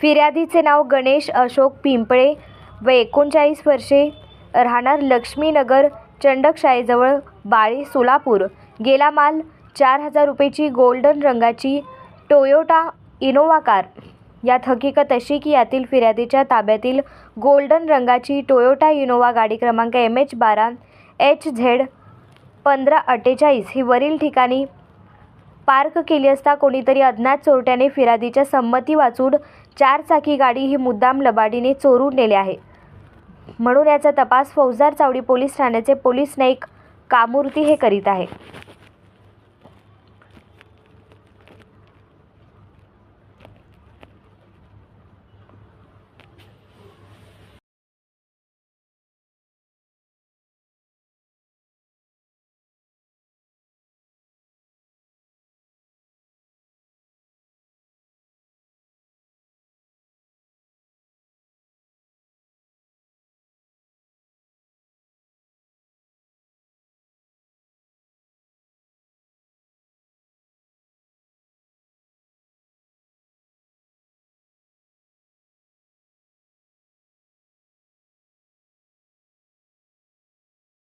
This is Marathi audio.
फिर्यादीचे नाव गणेश अशोक पिंपळे व एकोणचाळीस वर्षे राहणार लक्ष्मीनगर चंडकशाळेजवळ बाळे सोलापूर. गेला माल चार हजार रुपयेची गोल्डन रंगाची टोयोटा इनोवा कार. यात हकीकत अशी की यातील फिर्यादीच्या ताब्यातील गोल्डन रंगाची टोयोटा इनोवा गाडी क्रमांक एम एच बारा एच झेड पंधरा अठ्ठेचाळीस ही वरील ठिकाणी पार्क केली असता कोणीतरी अज्ञात चोरट्याने फिर्यादीच्या संमती वाचून चारचाकी गाडी ही मुद्दाम लबाडीने चोरून नेले आहे. म्हणून याचा तपास फौजदार चावडी पोलीस ठाण्याचे पोलीस नाईक कामूर्ती हे करीत आहे.